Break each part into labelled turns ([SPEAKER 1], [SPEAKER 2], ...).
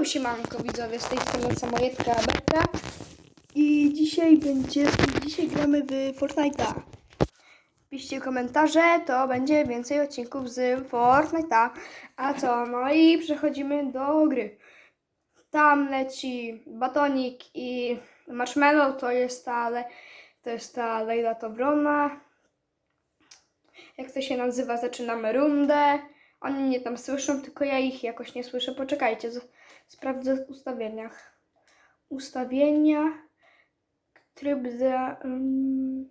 [SPEAKER 1] Yo, siemanko widzowie, z tej strony Samojedka Berta i dzisiaj będzie, dzisiaj gramy w Fortnite'a. Piszcie komentarze, to będzie więcej odcinków z Fortnite'a. A co, no i przechodzimy do gry. Tam leci batonik i marshmallow, to jest ta, to jest ta Leila Towrona. Jak to się nazywa, zaczynamy rundę. Oni mnie tam słyszą, tylko ja ich jakoś nie słyszę. Poczekajcie, sprawdzę w ustawieniach. Ustawienia. Tryb za. Um,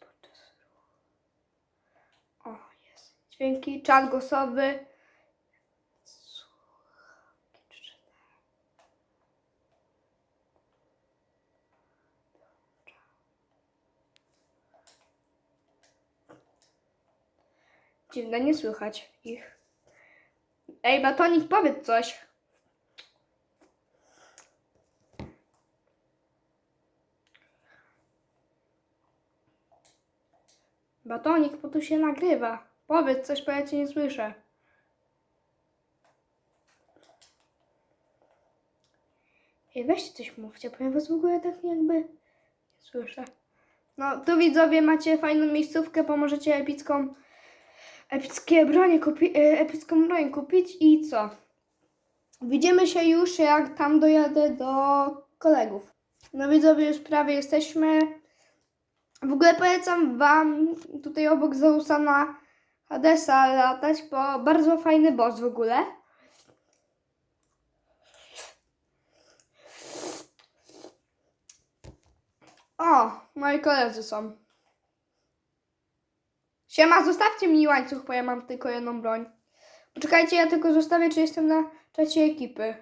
[SPEAKER 1] podczas ruchu. O, jest. Dźwięki, czat głosowy. Dziwne, nie słychać ich. Ej, Batonik, powiedz coś. Batonik, bo tu się nagrywa. Powiedz coś, bo ja cię nie słyszę. Ej, weźcie coś mówcie, bo ja was w ogóle tak jakby nie słyszę. No, tu widzowie macie fajną miejscówkę, pomożecie epicką epickie bronie kupi, e, epicką broń kupić i co? Widzimy się już, jak tam dojadę do kolegów. No widzowie, już prawie jesteśmy. W ogóle polecam wam tutaj obok Zeusa na Hadesa latać, bo bardzo fajny boss w ogóle. O, moi koledzy są. Siema, zostawcie mi łańcuch, bo ja mam tylko jedną broń. Poczekajcie, ja tylko zostawię, czy jestem na czacie ekipy.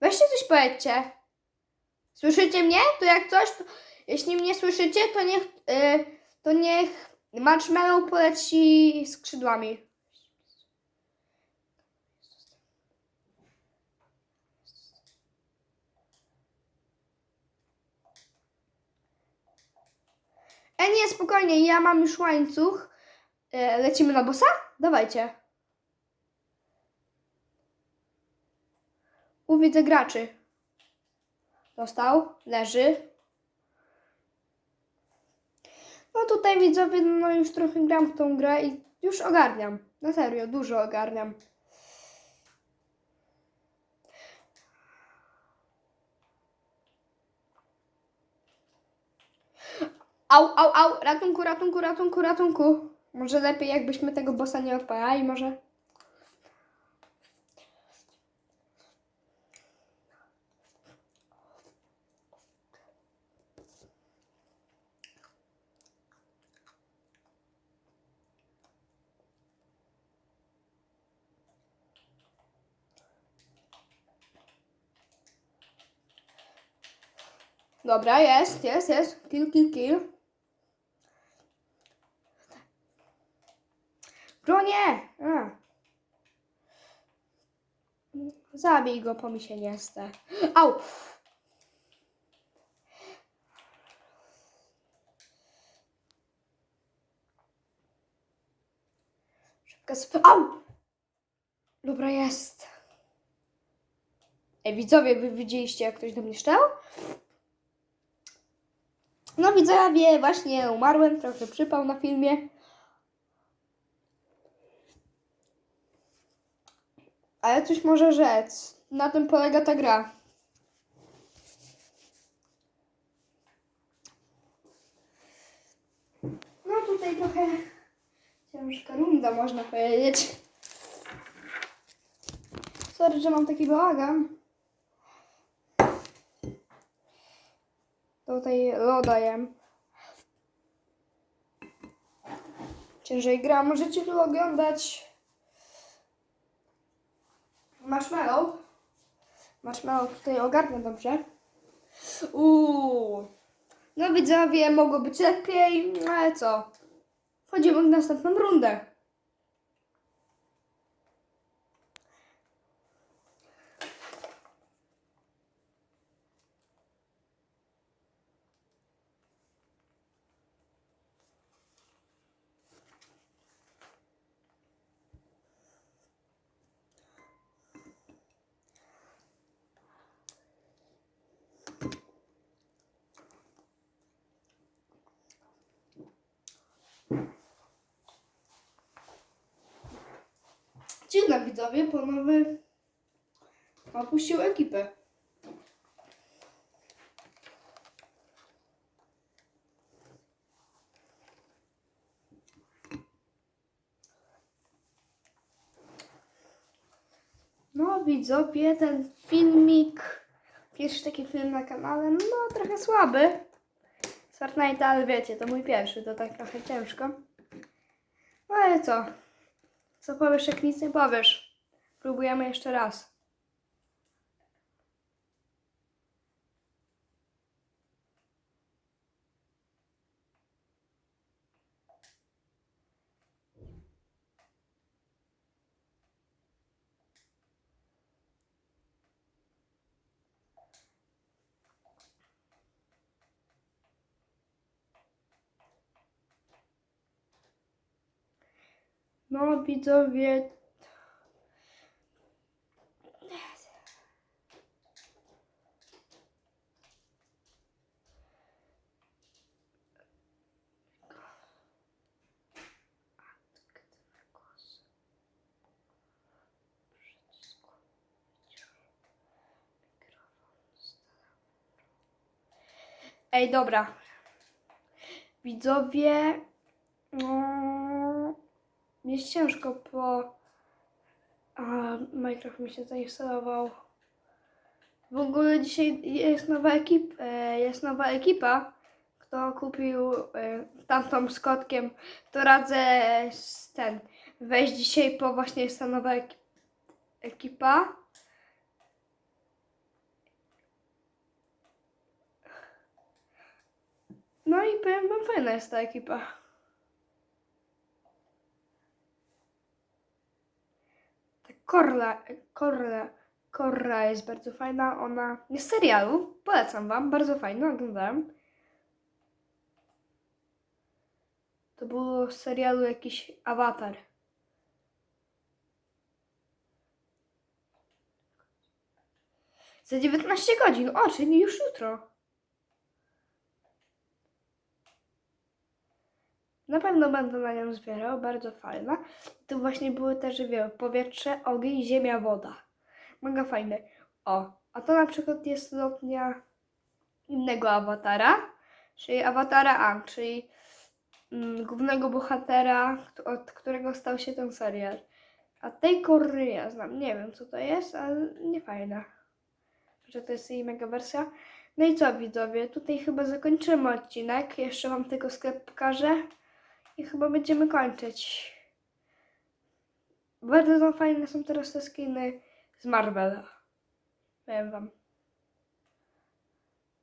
[SPEAKER 1] Weźcie coś powiedzcie. Słyszycie mnie? To jak coś, to, jeśli mnie słyszycie, to niech, y, to niech marshmallow poleci skrzydłami. E nie, spokojnie, ja mam już łańcuch. E, lecimy na bossa? Dawajcie. U, widzę graczy. Dostał, leży. No tutaj widzowie, no już trochę gram w tą grę i już ogarniam. Na serio, dużo ogarniam. Au, au, au, ratunku, ratunku, ratunku, ratunku. Może lepiej jakbyśmy tego bossa nie odpalali, może? Dobra, jest, jest, jest. Kill, kill, kill. Bronie! A. Zabij go, po mi się nie chce. Au! Szybka sp... Au! Dobra, jest. Ej, widzowie, wy widzieliście, jak ktoś do mnie szczał? No widzowie, właśnie umarłem, trochę przypał na filmie. Ale coś może rzec. Na tym polega ta gra. No tutaj trochę ciężka runda, można powiedzieć. Sorry, że mam taki bałagan. Tutaj loda jem. Ciężej gra, możecie tu oglądać Marshmallow. Marshmallow tutaj ogarnia dobrze. Uuu. No widzowie, mogło być lepiej, no ale co? Wchodzimy w następną rundę. Widzowie, bo nowy opuścił ekipę. No widzowie, ten filmik, pierwszy taki film na kanale, no trochę słaby. Fortnite, ale wiecie, to mój pierwszy, to tak trochę ciężko. No ale co? Co powiesz, jak nic nie powiesz? Próbujemy jeszcze raz. No widzowie, Ej, dobra. Widzowie, no, jest ciężko, bo a, Minecraft mi się zainstalował. W ogóle dzisiaj jest nowa ekipa, jest nowa ekipa. Kto kupił e, tamtą z kotkiem, to radzę ten wejść dzisiaj, bo właśnie jest ta nowa ek- ekipa. No i powiem wam, fajna jest ta ekipa. Ta Korla, Korla, Korra jest bardzo fajna. Ona jest serialu. Polecam wam, bardzo fajna, oglądałem. To było z serialu jakiś awatar. Za 19 godzin, o, czyli już jutro. Na pewno będę na nią zbierał, bardzo fajna. Tu właśnie były te żywioły, powietrze, ogień, ziemia, woda. Mega fajne. O, a to na przykład jest lotnia innego awatara, czyli awatara Ang, czyli mm, głównego bohatera, od którego stał się ten serial. A tej kory ja znam, nie wiem co to jest, ale nie fajna. Że to jest jej mega wersja. No i co widzowie, tutaj chyba zakończymy odcinek. Jeszcze wam tego sklep pokażę. I chyba będziemy kończyć. Bardzo fajne są teraz te skiny z Marvela. Powiem wam.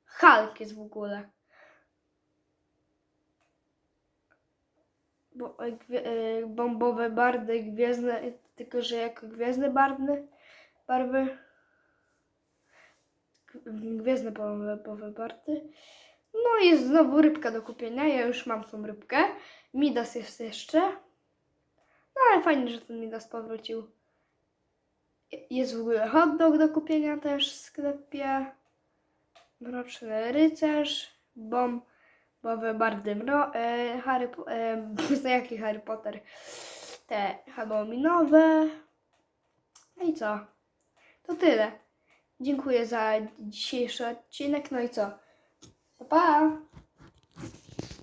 [SPEAKER 1] Hulk jest w ogóle. Bo, e, e, bombowe bardy, gwiezdne, tylko że jako gwiezdne barwne, barwy. Gwiezdne bombowe bardy. No jest znowu rybka do kupienia. Ja już mam tą rybkę. Midas jest jeszcze. No ale fajnie, że ten Midas powrócił. Jest w ogóle hot dog do kupienia też w sklepie. Mroczny rycerz. Bombowe bardy mro... E, Harry... E, jaki Harry Potter? Te halloweenowe. No i co? To tyle. Dziękuję za dzisiejszy odcinek. No i co? 爸